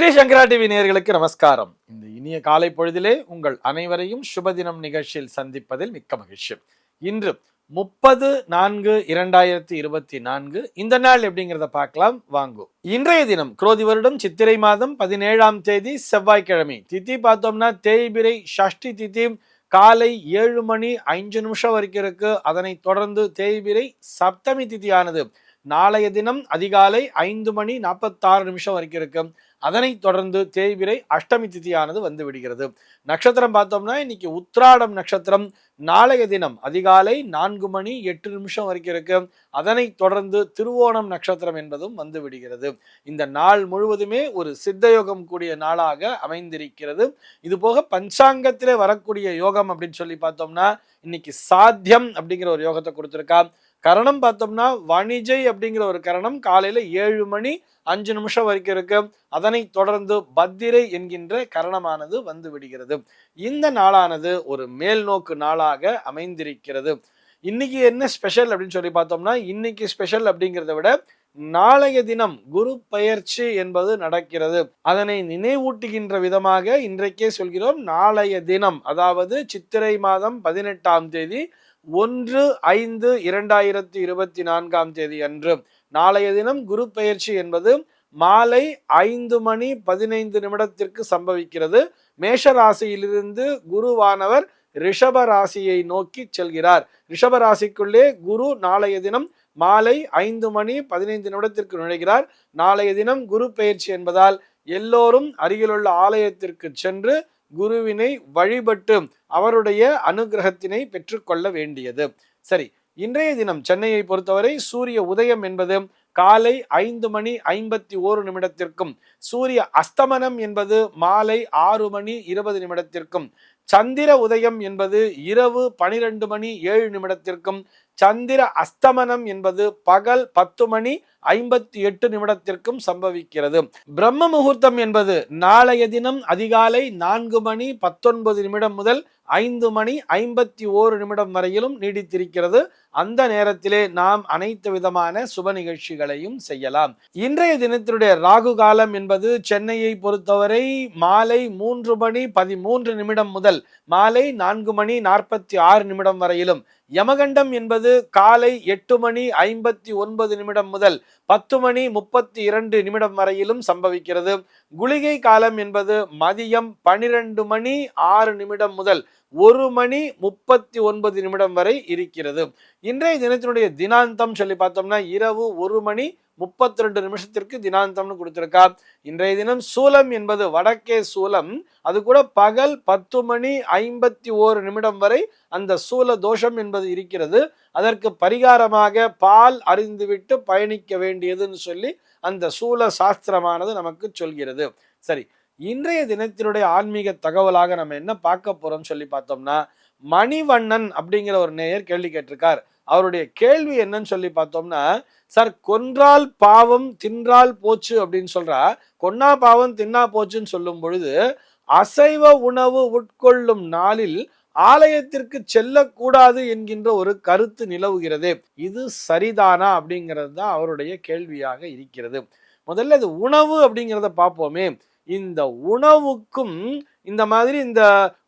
ஸ்ரீ சங்கரா TV நேர்களுக்கு நமஸ்காரம். இந்த இனிய காலை பொழுதிலே உங்கள் அனைவரையும் சுபதினம் நிகழ்ச்சியில் சந்திப்பதில் மிக்க மகிழ்ச்சி. இன்று முப்பது நான்கு இரண்டாயிரத்தி இருபத்தி நான்கு. இந்த நாள் எப்படிங்கிறத பார்க்கலாம். வாங்கு. இன்றைய தினம் குரோதி வருடம் சித்திரை மாதம் பதினேழாம் தேதி செவ்வாய்க்கிழமை. திதி பார்த்தோம்னா தேய்பிரை ஷஷ்டி திதி காலை ஏழு மணி ஐந்து நிமிஷம் வரைக்கும் இருக்கு. அதனை தொடர்ந்து தேய்பிரை சப்தமி திதியானது. நாளைய தினம் அதிகாலை ஐந்து மணி நாற்பத்தாறு நிமிஷம் வரைக்கும் இருக்கும். அதனைத் தொடர்ந்து தேய்பிரை அஷ்டமி திதியானது வந்து விடுகிறது. நட்சத்திரம் பார்த்தோம்னா இன்னைக்கு உத்ராடம் நட்சத்திரம். நாளைய தினம் அதிகாலை நான்கு மணி எட்டு நிமிஷம் வரைக்கும் இருக்கு அதனைத் தொடர்ந்து திருவோணம் நட்சத்திரம் என்பதும் வந்து விடுகிறது. இந்த நாள் முழுவதுமே ஒரு சித்தயோகம் கூடிய நாளாக அமைந்திருக்கிறது. இது போக பஞ்சாங்கத்திலே வரக்கூடிய யோகம் அப்படின்னு சொல்லி பார்த்தோம்னா இன்னைக்கு சாத்தியம் அப்படிங்கிற ஒரு யோகத்தை கொடுத்துருக்கா. கரணம் பார்த்தோம்னா வணிஜை அப்படிங்கிற ஒரு கரணம் காலையில ஏழு மணி அஞ்சு நிமிஷம் வரைக்கும் இருக்கு. அதனை தொடர்ந்து பத்திரை என்கின்ற கரணமானது வந்து விடுகிறது. இந்த நாளானது ஒரு மேல் நோக்கு நாளாக அமைந்திருக்கிறது. இன்னைக்கு என்ன ஸ்பெஷல் அப்படின்னு சொல்லி பார்த்தோம்னா இன்னைக்கு ஸ்பெஷல் அப்படிங்கிறத விட நாளைய தினம் குரு பெயர்ச்சி என்பது நடக்கிறது. அதனை நினைவூட்டுகின்ற விதமாக இன்றைக்கே சொல்கிறோம். நாளைய தினம் அதாவது சித்திரை மாதம் பதினெட்டாம் தேதி ஒன்று ஐந்து இரண்டாயிரத்தி இருபத்தி நான்காம் தேதி அன்று. நாளைய தினம் குரு பெயர்ச்சி என்பது மாலை ஐந்து மணி பதினைந்து நிமிடத்திற்கு சம்பவிக்கிறது. மேஷ ராசியிலிருந்து குருவானவர் ரிஷப ராசியை நோக்கி செல்கிறார். ரிஷப ராசிக்குள்ளே குரு நாளைய தினம் மாலை ஐந்து மணி பதினைந்து நிமிடத்திற்கு நுழைகிறார். நாளைய தினம் குரு பெயர்ச்சி என்பதால் எல்லோரும் அருகிலுள்ள ஆலயத்திற்கு சென்று குருவினை வழிபட்டு அவருடைய அனுகிரகத்தினை பெற்றுக்கொள்ள வேண்டியது. சரி இன்றைய தினம் சென்னையை பொறுத்தவரை சூரிய உதயம் என்பது காலை ஐந்து மணி ஐம்பத்தி ஓரு நிமிடத்திற்கும் சூரிய அஸ்தமனம் என்பது மாலை ஆறு மணி இருபது நிமிடத்திற்கும் சந்திர உதயம் என்பது இரவு பனிரெண்டு மணி ஏழு நிமிடத்திற்கும் சந்திர அஸ்தமனம் என்பது பகல் பத்து மணி ஐம்பத்தி எட்டு நிமிடத்திற்கும் சம்பவிக்கிறது. பிரம்ம முகூர்த்தம் என்பது நாளைய தினம் அதிகாலை நான்கு மணி பத்தொன்பது நிமிடம் முதல் ஐந்து மணி ஐம்பத்தி ஓரு நிமிடம் வரையிலும் நீடித்திருக்கிறது. அந்த நேரத்திலே நாம் அனைத்து விதமான சுப நிகழ்ச்சிகளையும் செய்யலாம். இன்றைய தினத்தினுடைய ராகு காலம் என்பது சென்னையை பொறுத்தவரை மாலை மூன்று மணி பதிமூன்று நிமிடம் முதல் மாலை நான்கு மணி நாற்பத்தி ஆறு நிமிடம் வரையிலும் யமகண்டம் என்பது காலை எட்டு மணி ஐம்பத்தி ஒன்பது நிமிடம் முதல் பத்து மணி முப்பத்தி இரண்டு நிமிடம் வரையிலும் சம்பவிக்கிறது. குளிகை காலம் என்பது மதியம் பனிரெண்டு மணி ஆறு நிமிடம் முதல் ஒரு மணி முப்பத்தி ஒன்பது நிமிடம் வரை இருக்கிறது. இன்றைய தினத்தினுடைய தினாந்தம் சொல்லி பார்த்தோம்னா இரவு ஒரு மணி முப்பத்தி ரெண்டு நிமிஷத்திற்கு தினாந்தம்னு கொடுத்துருக்கா. இன்றைய தினம் சூலம் என்பது வடக்கே சூலம். அது கூட பகல் பத்து மணி ஐம்பத்தி ஓரு நிமிடம் வரை அந்த சூல தோஷம் என்பது இருக்கிறது. அதற்கு பரிகாரமாக பால் அறிந்துவிட்டு பயணிக்க வேண்டியதுன்னு சொல்லி அந்த சூல சாஸ்திரமானது நமக்கு சொல்கிறது. சரி இன்றைய தினத்தினுடைய ஆன்மீக தகவலாக நம்ம என்ன பார்க்க போறோம்னு சொல்லி பார்த்தோம்னா மணிவண்ணன் அப்படிங்கிற ஒரு நேயர் கேள்வி கேட்டிருக்கார். அவருடைய கேள்வி என்னன்னு சொல்லி பார்த்தோம்னா சார் கொன்றால் பாவம் தின்றால் போச்சு அப்படின்னு சொல்றா. கொன்னா பாவம் தின்னா போச்சுன்னு சொல்லும் பொழுது அசைவ உணவு உட்கொள்ளும் நாளில் ஆலயத்திற்கு செல்லக்கூடாது என்கின்ற ஒரு கருத்து நிலவுகிறது. இது சரிதானா? அப்படிங்கிறது தான் அவருடைய கேள்வியாக இருக்கிறது. முதல்ல இது உணவு அப்படிங்கிறத பார்ப்போமே. இந்த உணவுக்கும் இந்த மாதிரி இந்த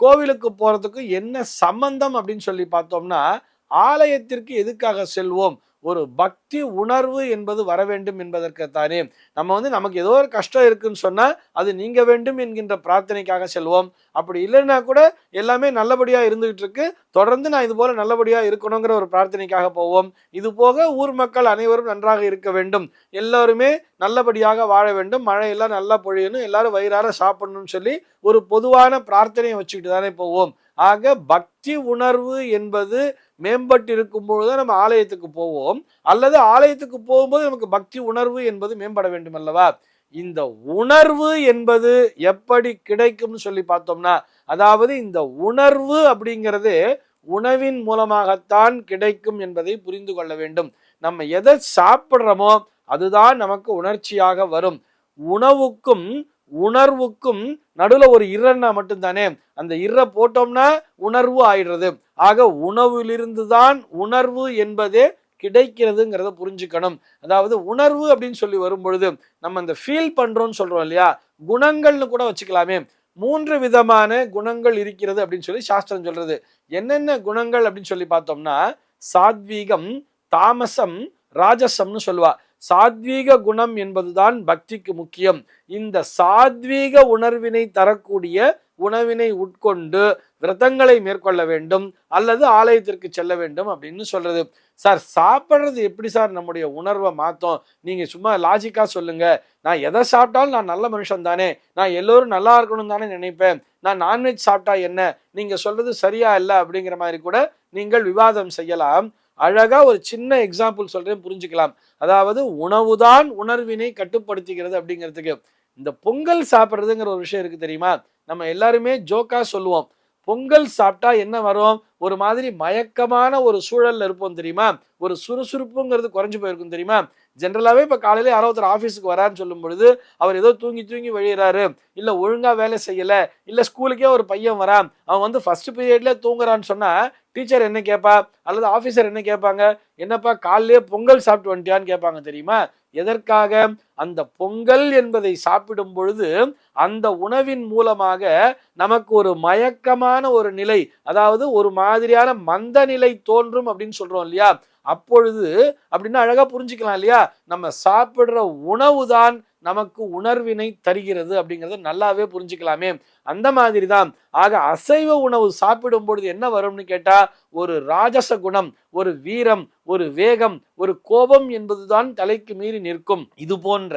கோவிலுக்கு போறதுக்கும் என்ன சம்பந்தம் அப்படின்னு சொல்லி பார்த்தோம்னா ஆலயத்திற்கு எதுக்காக செல்வோம்? ஒரு பக்தி உணர்வு என்பது வர வேண்டும் என்பதற்குத்தானே. நம்ம வந்து நமக்கு ஏதோ ஒரு கஷ்டம் இருக்குன்னு சொன்னால் அது நீங்க வேண்டும் என்கின்ற பிரார்த்தனைக்காக செல்வோம். அப்படி இல்லைன்னா கூட எல்லாமே நல்லபடியாக இருந்துகிட்டு இருக்கு தொடர்ந்து நான் இது போல நல்லபடியாக இருக்கணுங்கிற ஒரு பிரார்த்தனைக்காக போவோம். இது போக ஊர் மக்கள் அனைவரும் நன்றாக இருக்க வேண்டும். எல்லோருமே நல்லபடியாக வாழ வேண்டும். மழையெல்லாம் நல்லா பொழியணும். எல்லாரும் வயிறார சாப்பிடணும்னு சொல்லி ஒரு பொதுவான பிரார்த்தனையை வச்சுக்கிட்டு தானே போவோம். ஆக பக்தி உணர்வு என்பது மேம்பட்டு இருக்கும் பொழுது நம்ம ஆலயத்துக்கு போவோம். அல்லது ஆலயத்துக்கு போகும்போது நமக்கு பக்தி உணர்வு என்பது மேம்பட வேண்டும் அல்லவா இந்த உணர்வு என்பது எப்படி கிடைக்கும்னு சொல்லி பார்த்தோம்னா அதாவது இந்த உணர்வு அப்படிங்கிறது உணவின் மூலமாகத்தான் கிடைக்கும் என்பதை புரிந்து கொள்ள வேண்டும். நம்ம எதை சாப்பிட்றோமோ அதுதான் நமக்கு உணர்ச்சியாக வரும். உணவுக்கும் உணர்வுக்கும் நடுவில் ஒரு இரன்னா மட்டும்தானே? அந்த இற போட்டோம்னா உணர்வு ஆயிடுறது. ஆக உணவிலிருந்து தான் உணர்வு என்பதே கிடைக்கிறதுங்கிறத புரிஞ்சுக்கணும். அதாவது உணர்வு அப்படின்னு சொல்லி வரும்பொழுது நம்ம அந்த ஃபீல் பண்ணுறோம்னு சொல்கிறோம் இல்லையா? குணங்கள்னு கூட வச்சுக்கலாமே. மூன்று விதமான குணங்கள் இருக்கிறது அப்படின்னு சொல்லி சாஸ்திரம் சொல்றது. என்னென்ன குணங்கள் அப்படின்னு சொல்லி பார்த்தோம்னா சாத்வீகம் தாமசம் ராஜசம்னு சொல்லுவா. சாத்வீக குணம் என்பதுதான் பக்திக்கு முக்கியம். இந்த சாத்வீக உணர்வினை தரக்கூடிய உணவினை உட்கொண்டு விரதங்களை மேற்கொள்ள வேண்டும் அல்லது ஆலயத்திற்கு செல்ல வேண்டும் அப்படின்னு சொல்றது. சார் சாப்பிட்றது எப்படி சார் நம்முடைய உணர்வை மாற்றும் நீங்க சும்மா லாஜிக்கா சொல்லுங்க. நான் எதை சாப்பிட்டாலும் நான் நல்ல மனுஷன் தானே. நான் எல்லோரும் நல்லா இருக்கணும் தானே நினைப்பேன். நான் நான்வெஜ் சாப்பிட்டா என்ன? நீங்க சொல்றது சரியா இல்லை அப்படிங்கிற மாதிரி கூட நீங்கள் விவாதம் செய்யலாம். அழகா ஒரு சின்ன எக்ஸாம்பிள் சொல்றேன் புரிஞ்சுக்கலாம். அதாவது உணவுதான் உணர்வினை கட்டுப்படுத்துகிறது அப்படிங்கிறதுக்கு. இந்த பொங்கல் சாப்பிட்றதுங்கிற ஒரு விஷயம் இருக்கு தெரியுமா? நம்ம எல்லாருமே ஜோக்கா சொல்லுவோம். பொங்கல் சாப்பிட்டா என்ன வரும்? ஒரு மாதிரி மயக்கமான ஒரு சூழல்ல இருப்போம் தெரியுமா? ஒரு சுறுசுறுப்புங்கிறது குறைஞ்சு போயிருக்கும் தெரியுமா? ஜென்ரலாகவே இப்போ காலையில யாரோ ஒருத்தர் ஆஃபீஸுக்கு வரான்னு சொல்லும் பொழுது அவர் ஏதோ தூங்கி தூங்கி வழியிறாரு. இல்லை ஒழுங்கா வேலை செய்யலை. இல்லை ஸ்கூலுக்கே ஒரு பையன் வரான். அவன் வந்து ஃபர்ஸ்ட் பீரியட்ல தூங்குறான்னு சொன்னா டீச்சர் என்ன கேட்பா அல்லது ஆஃபீஸர் என்ன கேட்பாங்க என்னப்பா காலையிலே பொங்கல் சாப்பிட்டு வந்துட்டியான்னு கேட்பாங்க தெரியுமா? எதற்காக? அந்த பொங்கல் என்பதை சாப்பிடும் பொழுது அந்த உணவின் மூலமாக நமக்கு ஒரு மயக்கமான ஒரு நிலை அதாவது ஒரு மாதிரியான மந்த நிலை தோன்றும் அப்படின்னு சொல்றோம் இல்லையா? அப்பொழுது அப்படின்னா அழகா புரிஞ்சுக்கலாம் இல்லையா? நம்ம சாப்பிடுற உணவு தான் நமக்கு உணர்வினை தருகிறது அப்படிங்கிறத நல்லாவே புரிஞ்சுக்கலாமே. அந்த மாதிரி தான் ஆக அசைவ உணவு சாப்பிடும் பொழுது என்ன வரும்னு கேட்டால் ஒரு ராஜச குணம் ஒரு வீரம் ஒரு வேகம் ஒரு கோபம் என்பதுதான் தலைக்கு மீறி நிற்கும். இது போன்ற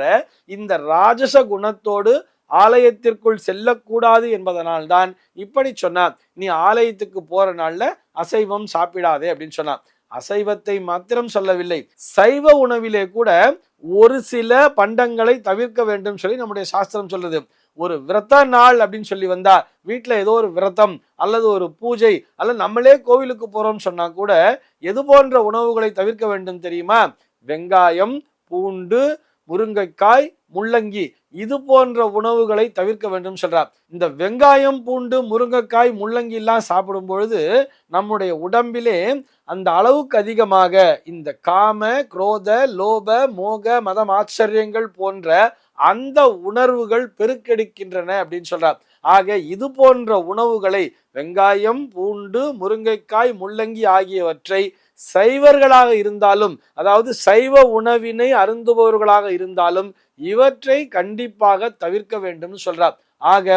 இந்த ராஜச குணத்தோடு ஆலயத்திற்குள் செல்லக்கூடாது என்பதனால் தான் இப்படி சொன்னார். நீ ஆலயத்துக்கு போற நாள்ல அசைவம் சாப்பிடாதே அப்படின்னு சொன்னான் அசைவத்தை மாத்திரம் சொல்லவில்லை. சைவ உணவிலே கூட ஒரு சில பண்டங்களை தவிர்க்க வேண்டும் சொல்லி நம்முடைய சாஸ்திரம் சொல்றது. ஒரு விரத நாள் அப்படின்னு சொல்லி வந்தா வீட்டில் ஏதோ ஒரு விரதம் அல்லது ஒரு பூஜை அல்லது நம்மளே கோவிலுக்கு போறோம்னு சொன்னா கூட எது போன்ற உணவுகளை தவிர்க்க வேண்டும் தெரியுமா? வெங்காயம் பூண்டு முருங்கைக்காய் முள்ளங்கி இது போன்ற உணவுகளை தவிர்க்க வேண்டும் சொல்றார். இந்த வெங்காயம் பூண்டு முருங்கைக்காய் முள்ளங்கி எல்லாம் சாப்பிடும் பொழுது நம்முடைய உடம்பிலே அந்த அளவுக்கு அதிகமாக இந்த காம குரோத லோப மோக மதம் ஆச்சரியங்கள் போன்ற அந்த உணர்வுகள் பெருக்கெடுக்கின்றன அப்படின்னு சொல்றார். ஆக இது போன்ற உணவுகளை வெங்காயம் பூண்டு முருங்கைக்காய் முள்ளங்கி ஆகியவற்றை சைவர்களாக இருந்தாலும் அதாவது சைவ உணவினை அருந்துபவர்களாக இருந்தாலும் இவற்றை கண்டிப்பாக தவிர்க்க வேண்டும் சொல்றார். ஆக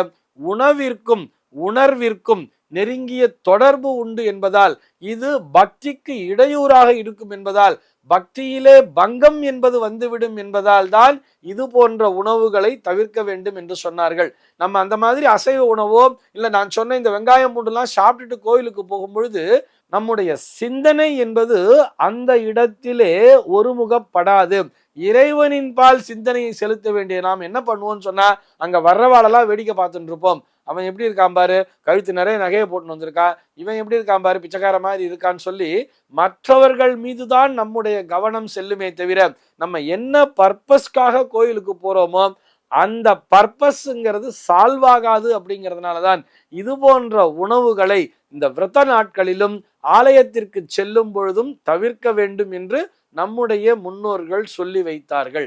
உணவிற்கும் உணர்விற்கும் நெருங்கிய தொடர்பு உண்டு என்பதால் இது பக்திக்கு இடையூறாக இருக்கும் என்பதால் பக்தியிலே பங்கம் என்பது வந்துவிடும் என்பதால் தான் இது போன்ற உணவுகளை தவிர்க்க வேண்டும் என்று சொன்னார்கள். நம்ம அந்த மாதிரி அசைவ உணவோ இல்லை நான் சொன்ன இந்த வெங்காயம் பூண்டுலாம் சாப்பிட்டுட்டு கோயிலுக்கு போகும்பொழுது நம்முடைய சிந்தனை என்பது அந்த இடத்திலே ஒருமுகப்படாது. இறைவனின் பால் சிந்தனையை செலுத்த வேண்டிய நாம் என்ன பண்ணுவோம்னு சொன்னா அங்க வர்றவாளெல்லாம் வேடிக்கை பார்த்துட்டு இருப்போம். அவன் எப்படி இருக்கான் பாரு? கழுத்து நிறைய நகையை போட்டு வந்திருக்கா. இவன் எப்படி இருக்கான் பாரு? பிச்சைக்கார மாதிரி இருக்கான்னு சொல்லி மற்றவர்கள் மீதுதான் நம்முடைய கவனம் செல்லுமே தவிர நம்ம என்ன பர்பஸ்க்காக கோயிலுக்கு போறோமோ அந்த பர்பஸ்ங்கிறது சால்வ் ஆகாது அப்படிங்கிறதுனால தான் இது போன்ற உணவுகளை இந்த விரத நாட்களிலும் ஆலயத்திற்கு செல்லும் பொழுதும் தவிர்க்க வேண்டும் என்று நம்முடைய முன்னோர்கள் சொல்லி வைத்தார்கள்.